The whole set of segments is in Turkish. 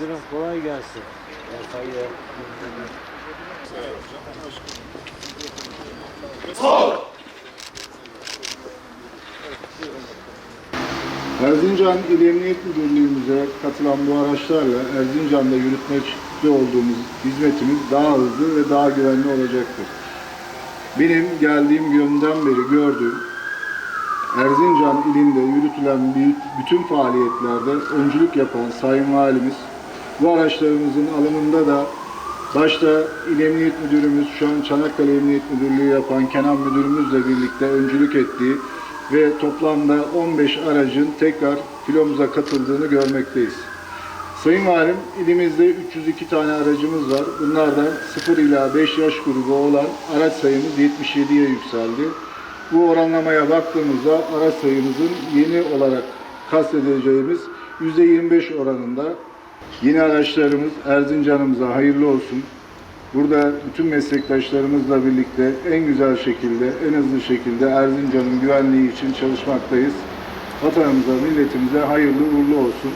Müdürüm kolay gelsin. Hayır. Erzincan İl Emniyet Müdürlüğümüze katılan bu araçlarla Erzincan'da yürütmekte olduğumuz hizmetimiz daha hızlı ve daha güvenli olacaktır. Benim geldiğim günden beri gördüğüm Erzincan ilinde yürütülen bütün faaliyetlerde öncülük yapan Sayın Valimiz bu araçlarımızın alımında da başta İl Emniyet Müdürümüz, şu an Çanakkale Emniyet Müdürlüğü yapan Kenan Müdürümüzle birlikte öncülük ettiği ve toplamda 15 aracın tekrar filomuza katıldığını görmekteyiz. Sayın Valim, ilimizde 302 tane aracımız var. Bunlardan 0 ila 5 yaş grubu olan araç sayımız 77'ye yükseldi. Bu oranlamaya baktığımızda araç sayımızın yeni olarak kastedeceğimiz %25 oranında yeni araçlarımız Erzincan'ımıza hayırlı olsun. Burada bütün meslektaşlarımızla birlikte en güzel şekilde, en hızlı şekilde Erzincan'ın güvenliği için çalışmaktayız. Vatanımıza, milletimize hayırlı uğurlu olsun.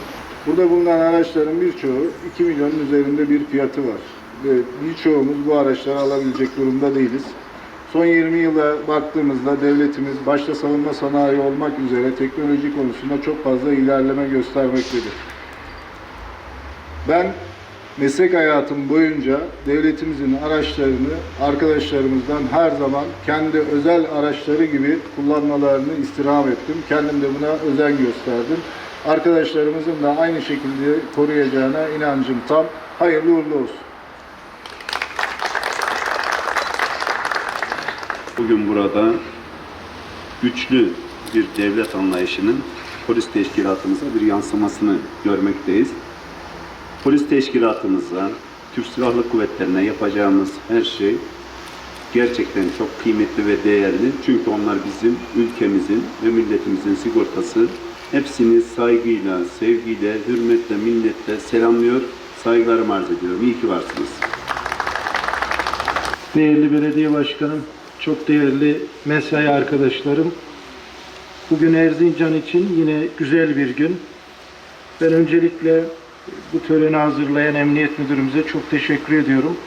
Burada bulunan araçların birçoğu 2 milyonun üzerinde bir fiyatı var. Ve birçoğumuz bu araçları alabilecek durumda değiliz. Son 20 yıla baktığımızda devletimiz başta savunma sanayi olmak üzere teknoloji konusunda çok fazla ilerleme göstermektedir. Ben meslek hayatım boyunca devletimizin araçlarını arkadaşlarımızdan her zaman kendi özel araçları gibi kullanmalarını istirham ettim. Kendim de buna özen gösterdim. Arkadaşlarımızın da aynı şekilde koruyacağına inancım tam. Hayırlı uğurlu olsun. Bugün burada güçlü bir devlet anlayışının polis teşkilatımıza bir yansımasını görmekteyiz. Polis teşkilatımıza, Türk Silahlı Kuvvetlerine yapacağımız her şey gerçekten çok kıymetli ve değerli. Çünkü onlar bizim ülkemizin ve milletimizin sigortası. Hepsini saygıyla, sevgiyle, hürmetle, minnetle selamlıyor, saygılarımı arz ediyorum. İyi ki varsınız. Değerli belediye başkanım, çok değerli mesai arkadaşlarım. Bugün Erzincan için yine güzel bir gün. Ben öncelikle bu töreni hazırlayan emniyet müdürümüze çok teşekkür ediyorum.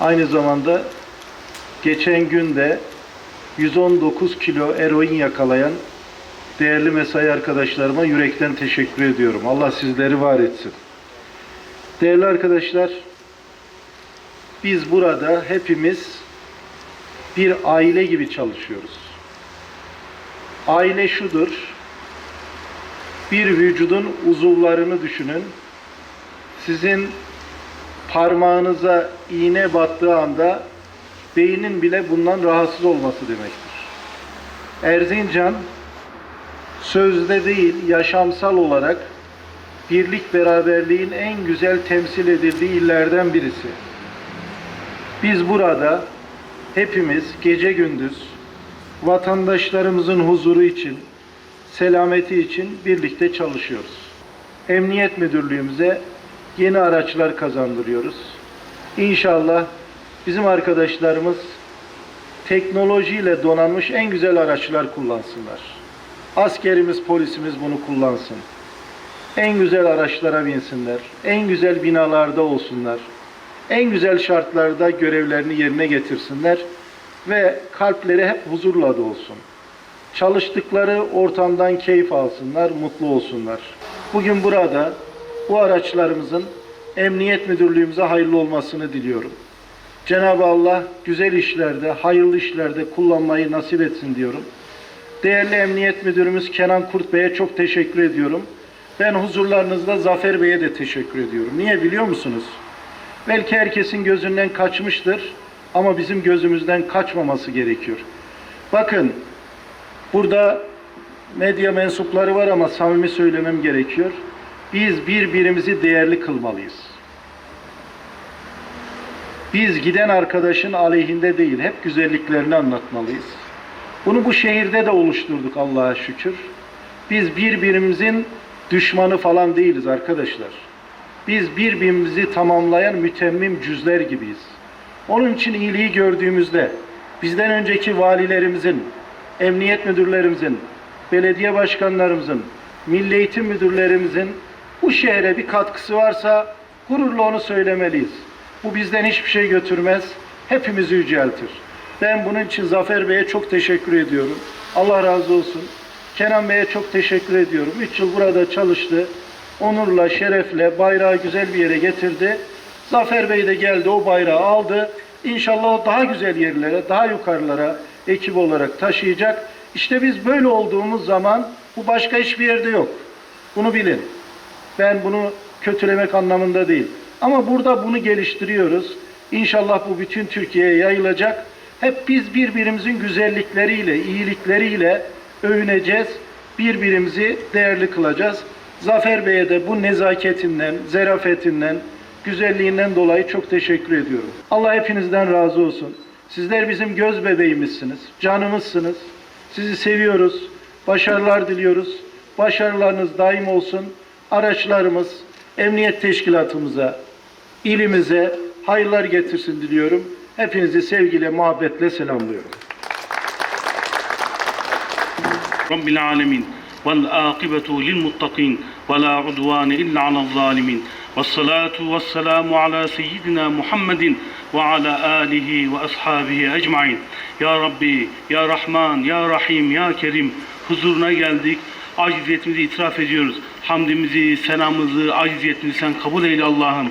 Aynı zamanda geçen gün de 119 kilo eroin yakalayan değerli mesai arkadaşlarıma yürekten teşekkür ediyorum. Allah sizleri var etsin. Değerli arkadaşlar, biz burada hepimiz bir aile gibi çalışıyoruz. Aile şudur. Bir vücudun uzuvlarını düşünün. Sizin parmağınıza iğne battığı anda beynin bile bundan rahatsız olması demektir. Erzincan sözde değil yaşamsal olarak birlik beraberliğin en güzel temsil edildiği illerden birisi. Biz burada hepimiz gece gündüz vatandaşlarımızın huzuru için, selameti için birlikte çalışıyoruz. Emniyet Müdürlüğümüze yeni araçlar kazandırıyoruz. İnşallah bizim arkadaşlarımız teknolojiyle donanmış en güzel araçlar kullansınlar. Askerimiz, polisimiz bunu kullansın. En güzel araçlara binsinler. En güzel binalarda olsunlar en güzel şartlarda görevlerini yerine getirsinler ve kalpleri hep huzurla dolsun. Çalıştıkları ortamdan keyif alsınlar, mutlu olsunlar. Bugün burada bu araçlarımızın Emniyet Müdürlüğümüze hayırlı olmasını diliyorum. Cenab-ı Allah güzel işlerde, hayırlı işlerde kullanmayı nasip etsin diyorum. Değerli Emniyet Müdürümüz Kenan Kurt Bey'e çok teşekkür ediyorum. Ben huzurlarınızda Zafer Bey'e de teşekkür ediyorum. Niye biliyor musunuz? Belki herkesin gözünden kaçmıştır ama bizim gözümüzden kaçmaması gerekiyor. Bakın burada medya mensupları var ama samimi söylemem gerekiyor. Biz birbirimizi değerli kılmalıyız. Biz giden arkadaşın aleyhinde değil, hep güzelliklerini anlatmalıyız. Bunu bu şehirde de oluşturduk Allah'a şükür. Biz birbirimizin düşmanı falan değiliz arkadaşlar. Biz birbirimizi tamamlayan mütemmim cüzler gibiyiz. Onun için iyiliği gördüğümüzde bizden önceki valilerimizin, emniyet müdürlerimizin, belediye başkanlarımızın, milli eğitim müdürlerimizin bu şehre bir katkısı varsa gururla onu söylemeliyiz. Bu bizden hiçbir şey götürmez, hepimizi yüceltir. Ben bunun için Zafer Bey'e çok teşekkür ediyorum. Allah razı olsun. Kenan Bey'e çok teşekkür ediyorum. Üç yıl burada çalıştı. Onurla, şerefle bayrağı güzel bir yere getirdi. Zafer Bey de geldi o bayrağı aldı. İnşallah o daha güzel yerlere, daha yukarılara ekip olarak taşıyacak. İşte biz böyle olduğumuz zaman bu başka hiçbir yerde yok. Bunu bilin. Ben bunu kötülemek anlamında değil. Ama burada bunu geliştiriyoruz. İnşallah bu bütün Türkiye'ye yayılacak. Hep biz birbirimizin güzellikleriyle, iyilikleriyle övüneceğiz. Birbirimizi değerli kılacağız. Zafer Bey'e de bu nezaketinden, zerafetinden, güzelliğinden dolayı çok teşekkür ediyorum. Allah hepinizden razı olsun. Sizler bizim göz bebeğimizsiniz, canımızsınız. Sizi seviyoruz, başarılar diliyoruz. Başarılarınız daim olsun Araçlarımız, emniyet teşkilatımıza, ilimize hayırlar getirsin diliyorum. Hepinizi sevgiyle, muhabbetle selamlıyorum. رب العالمين والآقبة للمتقين ولا عدوان إلا على الظالمين والصلاة والسلام على سيدنا محمد وعلى آله وأصحابه أجمعين Ya Rabbi, Ya Rahman, Ya Rahim, Ya Kerim huzuruna geldik. Aciziyetimizi itiraf ediyoruz. Hamdimizi, senamızı, aciziyetimizi sen kabul eyle Allah'ım.